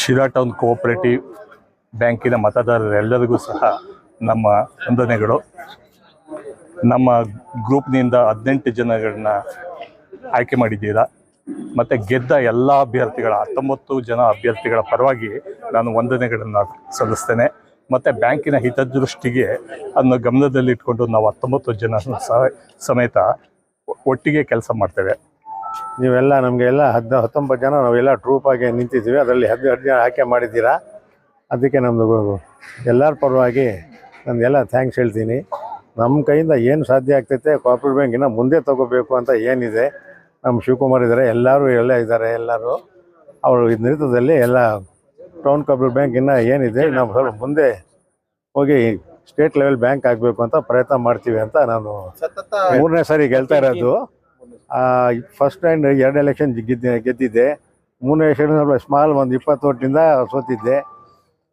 Sira town cooperative ಬ್ಯಾಂಕಿನ ಮತದಾರರೆಲ್ಲರಿಗೂ ಸಹ ನಮ್ಮ ವಂದನೆಗಳು. ನಮ್ಮ ಗ್ರೂಪ್ನಿಂದ ಹದಿನೆಂಟು ಜನಗಳನ್ನ ಆಯ್ಕೆ ಮಾಡಿದ್ದೀರಾ? ಮತ್ತು ಗೆದ್ದ ಎಲ್ಲ ಅಭ್ಯರ್ಥಿಗಳ, ಹತ್ತೊಂಬತ್ತು ಜನ ಅಭ್ಯರ್ಥಿಗಳ ಪರವಾಗಿ ನಾನು ವಂದನೆಗಳನ್ನು ಸಲ್ಲಿಸ್ತೇನೆ. ಮತ್ತು ಬ್ಯಾಂಕಿನ ಹಿತದೃಷ್ಟಿಗೆ ಅದನ್ನು ಗಮನದಲ್ಲಿಟ್ಕೊಂಡು ನಾವು ಹತ್ತೊಂಬತ್ತು ಜನ ಸಹ ಸಮೇತ ಒಟ್ಟಿಗೆ ಕೆಲಸ ಮಾಡ್ತೇವೆ. ನೀವೆಲ್ಲ ನಮಗೆಲ್ಲ ಹದ್ ಹತ್ತೊಂಬತ್ತು ಜನ ನಾವೆಲ್ಲ ಟ್ರೂಪ್ ಆಗಿ ನಿಂತಿದ್ದೀವಿ. ಅದರಲ್ಲಿ ಹದಿನೆಂಟು ಜನ ಆಯ್ಕೆ ಮಾಡಿದ್ದೀರಾ? ಅದಕ್ಕೆ ನಮ್ಮದು ಎಲ್ಲರ ಪರವಾಗಿ ನಮಗೆಲ್ಲ ಥ್ಯಾಂಕ್ಸ್ ಹೇಳ್ತೀನಿ. ನಮ್ಮ ಕೈಯಿಂದ ಏನು ಸಾಧ್ಯ ಆಗ್ತೈತೆ ಕೋಆಪರೇಟಿವ್ ಬ್ಯಾಂಕಿನ ಮುಂದೆ ತಗೋಬೇಕು ಅಂತ ಏನಿದೆ ನಮ್ಮ ಶಿವಕುಮಾರ್ ಇದ್ದಾರೆ ಎಲ್ಲರೂ ಎಲ್ಲ ಇದ್ದಾರೆ ಎಲ್ಲರೂ. ಅವರು ಇದು ನೇತೃತ್ವದಲ್ಲಿ ಎಲ್ಲ ಟೌನ್ ಕೋಪ್ರೇಟ್ ಬ್ಯಾಂಕ್ ಇನ್ನು ಏನಿದೆ ನಾವು ಸ್ವಲ್ಪ ಮುಂದೆ ಹೋಗಿ ಸ್ಟೇಟ್ ಲೆವೆಲ್ ಬ್ಯಾಂಕ್ ಆಗಬೇಕು ಅಂತ ಪ್ರಯತ್ನ ಮಾಡ್ತೀವಿ ಅಂತ ನಾನು ಮೂರನೇ ಸಾರಿ ಗೆಲ್ತಾ ಇರೋದು. ಫಸ್ಟ್ ಆ್ಯಂಡ್ ಎರಡು ಎಲೆಕ್ಷನ್ ಗೆದ್ದೆ ಗೆದ್ದಿದ್ದೆ. ಮೂರನೇ ಎಲೆಕ್ಷನ್ ಸ್ವಲ್ಪ ಸ್ಮಾಲ್ ಒಂದು ಇಪ್ಪತ್ತು ವರ್ಷದಿಂದ ಸೋತಿದ್ದೆ.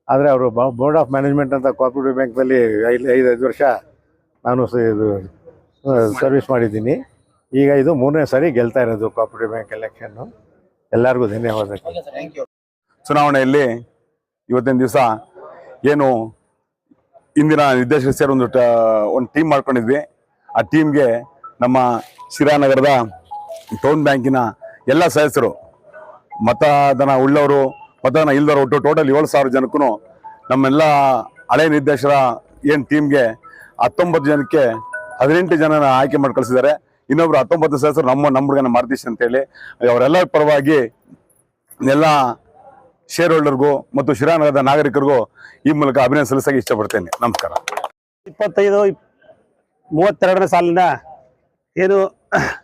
ಆದರೆ ಅವರು ಬೋರ್ಡ್ ಆಫ್ ಮ್ಯಾನೇಜ್ಮೆಂಟ್ ಅಂತ ಕೋಆಪರೇಟಿವ್ ಬ್ಯಾಂಕ್ನಲ್ಲಿ ಐದು ಐದು ಐದು ವರ್ಷ ನಾನು ಇದು ಸರ್ವಿಸ್ ಮಾಡಿದ್ದೀನಿ. ಈಗ ಇದು ಮೂರನೇ ಸಾರಿ ಗೆಲ್ತಾ ಇರೋದು ಕೋಆಪರೇಟಿವ್ ಬ್ಯಾಂಕ್ ಎಲೆಕ್ಷನ್ನು ಎಲ್ಲರಿಗೂ ಧನ್ಯವಾದ. ಚುನಾವಣೆಯಲ್ಲಿ ಇವತ್ತಿನ ದಿವಸ ಏನು ಇಂದಿನ ನಿರ್ದೇಶಕರು ಸೇರಿ ಒಂದು ಟ- ಒಂದು ಟೀಮ್ ಮಾಡ್ಕೊಂಡಿದ್ವಿ. ಆ ಟೀಮ್ಗೆ ನಮ್ಮ ಶಿರಾನಗರದ ಟೌನ್ ಬ್ಯಾಂಕಿನ ಎಲ್ಲ ಸದಸ್ಯರು, ಮತದಾನ ಉಳ್ಳವರು, ಮತದಾನ ಇಲ್ಲದವರು ಒಟ್ಟು ಟೋಟಲ್ ಏಳು ಸಾವಿರ ಜನಕ್ಕೂ ನಮ್ಮೆಲ್ಲ ಹಳೆ ನಿರ್ದೇಶಕರ ಏನು ಟೀಮ್ಗೆ ಹತ್ತೊಂಬತ್ತು ಜನಕ್ಕೆ ಹದಿನೆಂಟು ಜನನ ಆಯ್ಕೆ ಮಾಡಿ ಕಳಿಸಿದ್ದಾರೆ. ಇನ್ನೊಬ್ರು ಹತ್ತೊಂಬತ್ತು ಸದಸ್ಯರು ನಮ್ಮ ನಮ್ಮ ಮಾರ್ತೀಶ್ ಅಂತೇಳಿ. ಅವರೆಲ್ಲರ ಪರವಾಗಿ ಎಲ್ಲ ಶೇರ್ ಹೋಲ್ಡರ್ಗೂ ಮತ್ತು ಶಿರಾನಗರದ ನಾಗರಿಕರಿಗೂ ಈ ಮೂಲಕ ಅಭಿನಯ ಸಲ್ಲಿಸಕ್ಕೆ ಇಷ್ಟಪಡ್ತೇನೆ. ನಮಸ್ಕಾರ. ಇಪ್ಪತ್ತೈದು, ಇಪ್- ಮೂವತ್ತೆರಡನೇ ಸಾಲಿನ ಏನು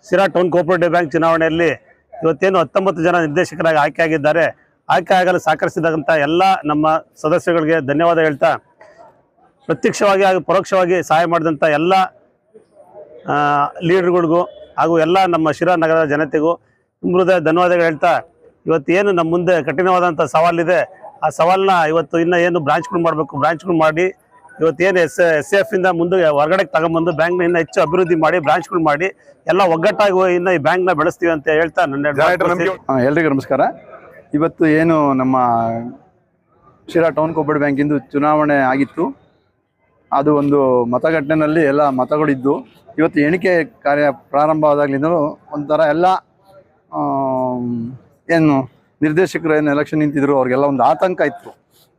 ಸಿರಾ ಟೌನ್ ಕೋಪರೇಟಿವ್ ಬ್ಯಾಂಕ್ ಚುನಾವಣೆಯಲ್ಲಿ ಇವತ್ತೇನು ಹತ್ತೊಂಬತ್ತು ಜನ ನಿರ್ದೇಶಕರಾಗಿ ಆಯ್ಕೆ ಆಗಿದ್ದಾರೆ. ಆಯ್ಕೆ ಆಗಲು ಸಹಕರಿಸಿದಂಥ ಎಲ್ಲ ನಮ್ಮ ಸದಸ್ಯಗಳಿಗೆ ಧನ್ಯವಾದ ಹೇಳ್ತಾ ಪ್ರತ್ಯಕ್ಷವಾಗಿ ಹಾಗೂ ಪರೋಕ್ಷವಾಗಿ ಸಹಾಯ ಮಾಡಿದಂಥ ಎಲ್ಲ ಲೀಡರ್ಗಳಿಗೂ ಹಾಗೂ ಎಲ್ಲ ನಮ್ಮ ಶಿರಾ ನಗರದ ಜನತೆಗೂ ಹೃದಯ ಧನ್ಯವಾದಗಳು ಹೇಳ್ತಾ ಏನು ನಮ್ಮ ಮುಂದೆ ಕಠಿಣವಾದಂಥ ಸವಾಲಿದೆ. ಆ ಸವಾಲನ್ನ ಇವತ್ತು ಇನ್ನೂ ಏನು ಬ್ರಾಂಚ್ಗಳು ಮಾಡಬೇಕು. ಬ್ರಾಂಚ್ಗಳು ಮಾಡಿ ಇವತ್ತೇನು ಎಸ್ ಎಸ್ ಎಫ್ ಇಂದ ಮುಂದೆ ಹೊರಗಡೆ ತಗೊಂಬಂದು ಬ್ಯಾಂಕ್ನ ಇನ್ನೂ ಹೆಚ್ಚು ಅಭಿವೃದ್ಧಿ ಮಾಡಿ ಬ್ರಾಂಚ್ಗಳು ಮಾಡಿ ಎಲ್ಲ ಒಗ್ಗಟ್ಟಾಗಿ ಹೋಗಿ ಇನ್ನು ಈ ಬ್ಯಾಂಕ್ನ ಬೆಳೆಸ್ತೀವಿ ಅಂತ ಹೇಳ್ತಾ ನನ್ನ. ಎಲ್ರಿಗೂ ನಮಸ್ಕಾರ. ಇವತ್ತು ಏನು ನಮ್ಮ ಶಿರಾ ಟೌನ್ ಕೋಪರೇಟಿವ್ ಬ್ಯಾಂಕಿಂದು ಚುನಾವಣೆ ಆಗಿತ್ತು. ಅದು ಒಂದು ಮತಗಟ್ಟೆನಲ್ಲಿ ಎಲ್ಲ ಮತಗಳಿದ್ದು ಇವತ್ತು ಎಣಿಕೆ ಕಾರ್ಯ ಪ್ರಾರಂಭವಾದಾಗಲಿಂದಲೂ ಒಂಥರ ಎಲ್ಲ ಏನು ನಿರ್ದೇಶಕರು ಏನು ಎಲೆಕ್ಷನ್ ನಿಂತಿದ್ರು ಅವ್ರಿಗೆಲ್ಲ ಒಂದು ಆತಂಕ ಇತ್ತು.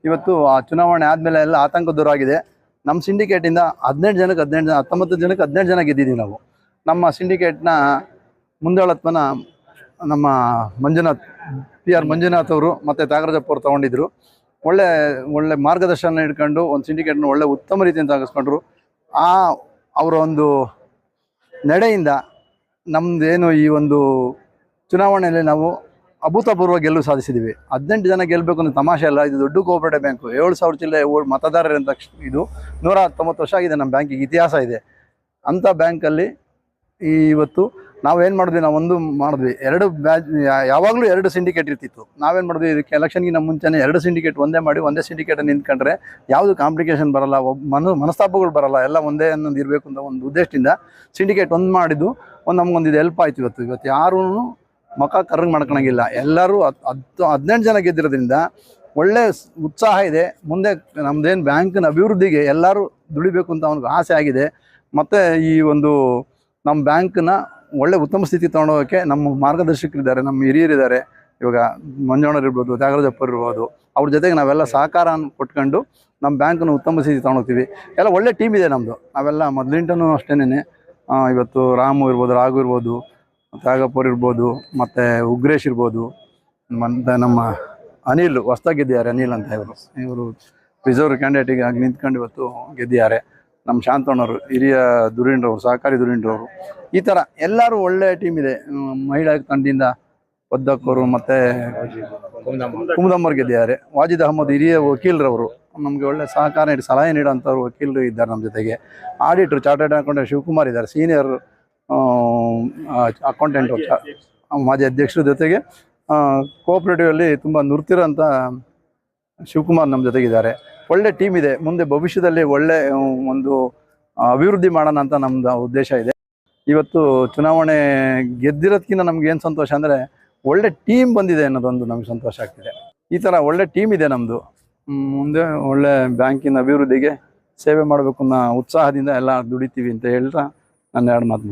ಇವತ್ತು ಆ ಚುನಾವಣೆ ಆದಮೇಲೆ ಎಲ್ಲ ಆತಂಕ ದೂರ ಆಗಿದೆ. ನಮ್ಮ ಸಿಂಡಿಕೇಟಿಂದ ಹದಿನೆಂಟು ಜನಕ್ಕೆ ಹದಿನೆಂಟು ಜನ, ಹತ್ತೊಂಬತ್ತು ಜನಕ್ಕೆ ಹದಿನೆಂಟು ಜನ ಗೆದ್ದಿದ್ದೀವಿ ನಾವು. ನಮ್ಮ ಸಿಂಡಿಕೇಟ್ನ ಮುಂದಾಳತ್ವನ ನಮ್ಮ ಮಂಜುನಾಥ್ ಪಿ ಆರ್ ಮಂಜುನಾಥ್ ಅವರು ಮತ್ತು ತ್ಯಾಗರಾಜಪ್ಪ ಅವರು ತೊಗೊಂಡಿದ್ರು. ಒಳ್ಳೆ ಒಳ್ಳೆ ಮಾರ್ಗದರ್ಶನ ಇಟ್ಕೊಂಡು ಒಂದು ಸಿಂಡಿಕೇಟ್ನ ಒಳ್ಳೆ ಉತ್ತಮ ರೀತಿಯಿಂದ ಸಾಗಿಸ್ಕೊಂಡ್ರು. ಆ ಅವರ ಒಂದು ನಡೆಯಿಂದ ನಮ್ಮದೇನು ಈ ಒಂದು ಚುನಾವಣೆಯಲ್ಲಿ ನಾವು ಅಭೂತಪೂರ್ವ ಗೆಲುವು ಸಾಧಿಸಿದ್ದೀವಿ ಹದಿನೆಂಟು ಜನ ಗೆಲ್ಲಬೇಕು ಅನ್ನೋ ತಮಾಷೆ ಅಲ್ಲ, ಇದು ದೊಡ್ಡ ಕೋಆಪರೇಟಿವ್ ಬ್ಯಾಂಕು ಏಳು ಸಾವಿರ ಚಿಲ್ಲರೆ ಮತದಾರರ ಇದು ನೂರ ಹತ್ತೊಂಬತ್ತು ವರ್ಷ ಆಗಿದೆ, ನಮ್ಮ ಬ್ಯಾಂಕಿಗೆ ಇತಿಹಾಸ ಇದೆ. ಅಂಥ ಬ್ಯಾಂಕಲ್ಲಿ ಈ ಇವತ್ತು ನಾವೇನು ಮಾಡಿದ್ವಿ, ನಾವು ಒಂದು ಮಾಡಿದ್ವಿ. ಎರಡು ಬ್ಯಾಚ್ ಯಾವಾಗಲೂ ಎರಡು ಸಿಂಡಿಕೇಟ್ ಇರ್ತಿತ್ತು. ನಾವೇನು ಮಾಡಿದ್ವಿ, ಇದಕ್ಕೆ ನಮ್ಮ ಮುಂಚೆನೇ ಎರಡು ಸಿಂಡಿಕೇಟ್ ಒಂದೇ ಮಾಡಿ, ಒಂದೇ ಸಿಂಡಿಕೇಟ್ ನಿಂತ್ಕೊಂಡ್ರೆ ಯಾವುದು ಕಾಂಪ್ಲಿಕೇಶನ್ ಬರಲ್ಲ ಒಬ್ಬ ಮನ ಮನಸ್ತಾಪಗಳು ಬರಲ್ಲ, ಎಲ್ಲ ಒಂದೇ ಅನ್ನೋದು ಇರಬೇಕು ಅಂತ ಒಂದು ಉದ್ದೇಶದಿಂದ ಸಿಂಡಿಕೇಟ್ ಒಂದು ಮಾಡಿದ್ದು, ಒಂದು ನಮಗೊಂದು ಇದು ಹೆಲ್ಪ್ ಆಯ್ತು ಇವತ್ತು. ಇವತ್ತು ಯಾರೂ ಮುಖ ಕರ್ರಂಗ್ ಮಾಡ್ಕೊಳಂಗಿಲ್ಲ. ಎಲ್ಲರೂ ಹತ್ತು, ಹದಿನೆಂಟು ಜನ ಗೆದ್ದಿರೋದ್ರಿಂದ ಒಳ್ಳೆ ಉತ್ಸಾಹ ಇದೆ. ಮುಂದೆ ನಮ್ದೇನು ಬ್ಯಾಂಕಿನ ಅಭಿವೃದ್ಧಿಗೆ ಎಲ್ಲರೂ ದುಡಿಬೇಕು ಅಂತ ಅವ್ನಿಗೆ ಆಸೆ ಆಗಿದೆ. ಮತ್ತು ಈ ಒಂದು ನಮ್ಮ ಬ್ಯಾಂಕನ್ನ ಒಳ್ಳೆ ಉತ್ತಮ ಸ್ಥಿತಿ ತೊಗೊಂಡೋಗೋಕ್ಕೆ ನಮ್ಮ ಮಾರ್ಗದರ್ಶಕರಿದ್ದಾರೆ, ನಮ್ಮ ಹಿರಿಯರಿದ್ದಾರೆ. ಇವಾಗ ಮಂಜಣ್ಣವ್ರು ಇರ್ಬೋದು ತ್ಯಾಗರಾಜಪ್ಪ ಇರ್ಬೋದು ಅವ್ರ ಜೊತೆಗೆ ನಾವೆಲ್ಲ ಸಹಕಾರ ಕೊಟ್ಕೊಂಡು ನಮ್ಮ ಬ್ಯಾಂಕನ್ನು ಉತ್ತಮ ಸ್ಥಿತಿ ತೊಗೊಂಡೋಗ್ತೀವಿ. ಎಲ್ಲ ಒಳ್ಳೆ ಟೀಮ್ ಇದೆ ನಮ್ಮದು ನಾವೆಲ್ಲ ಮೊದಲಿಂಟನೂ ಅಷ್ಟೇನೆ ಇವತ್ತು ರಾಮು ಇರ್ಬೋದು, ರಾಘು ಇರ್ಬೋದು ತ್ಯಾಗಪ್ಪವ್ರು ಇರ್ಬೋದು, ಮತ್ತು ಉಗ್ರೇಶ್ ಇರ್ಬೋದು, ಮತ್ತು ನಮ್ಮ ಅನಿಲ್ ಹೊಸ್ದಾಗಿ ಗೆದ್ದಿದ್ದಾರೆ, ಅನಿಲ್ ಅಂತ ಇವರು. ಇವರು ರಿಸರ್ವ್ ಕ್ಯಾಂಡಿಡೇಟಿಗೆ ಆಗಿ ನಿಂತ್ಕೊಂಡು ಇವತ್ತು ಗೆದ್ದಿದ್ದಾರೆ. ನಮ್ಮ ಶಾಂತಣ್ಣವರು, ಹಿರಿಯ ದುರಿಂಡ್ರವರು ಸಹಕಾರಿ ದುರಿಂಡ್ರವರು ಈ ಥರ ಎಲ್ಲರೂ ಒಳ್ಳೆ ಟೀಮ್ ಇದೆ. ಮಹಿಳಾ ತಂಡದಿಂದ ಒದ್ದಕ್ಕವರು ಮತ್ತು ಕುಮದಮ್ಮವ್ರು ಗೆದ್ದಿದ್ದಾರೆ. ವಾಜಿದ್ ಅಹಮದ್ ಹಿರಿಯ ವಕೀಲರವರು. ನಮಗೆ ಒಳ್ಳೆ ಸಹಕಾರ ನೀಡಿ, ಸಲಹೆ ನೀಡೋಂಥವ್ರು ವಕೀಲರು ಇದ್ದಾರೆ ನಮ್ಮ ಜೊತೆಗೆ. ಆಡಿಟ್ರು ಚಾರ್ಟರ್ಡ್ ಅಕೌಂಟೆಂಟ್ ಶಿವಕುಮಾರ್ ಇದ್ದಾರೆ ಸೀನಿಯರ್ ಅಕೌಂಟೆಂಟ್ ಮಾಜಿ ಅಧ್ಯಕ್ಷರ. ಜೊತೆಗೆ ಕೋಆಪ್ರೇಟಿವಲ್ಲಿ ತುಂಬ ನುರ್ತಿರೋಂಥ ಶಿವಕುಮಾರ್ ನಮ್ಮ ಜೊತೆಗಿದ್ದಾರೆ. ಒಳ್ಳೆ ಟೀಮ್ ಇದೆ. ಮುಂದೆ ಭವಿಷ್ಯದಲ್ಲಿ ಒಳ್ಳೆ ಒಂದು ಅಭಿವೃದ್ಧಿ ಮಾಡೋಣ ಅಂತ ನಮ್ದು ಉದ್ದೇಶ ಇದೆ. ಇವತ್ತು ಚುನಾವಣೆ ಗೆದ್ದಿರೋದ್ಕಿಂತ ನಮ್ಗೆ ಏನು ಸಂತೋಷ ಅಂದರೆ ಒಳ್ಳೆ ಟೀಮ್ ಬಂದಿದೆ ಅನ್ನೋದೊಂದು ನಮ್ಗೆ ಸಂತೋಷ ಆಗ್ತಿದೆ. ಈ ಥರ ಒಳ್ಳೆ ಟೀಮ್ ಇದೆ ನಮ್ಮದು ಮುಂದೆ ಒಳ್ಳೆ ಬ್ಯಾಂಕಿನ ಅಭಿವೃದ್ಧಿಗೆ ಸೇವೆ ಮಾಡಬೇಕು ಅನ್ನೋ ಉತ್ಸಾಹದಿಂದ ಎಲ್ಲ ದುಡಿತೀವಿ ಅಂತ ಹೇಳ್ತಾ ನನ್ನ ಎರಡು ಮಾತು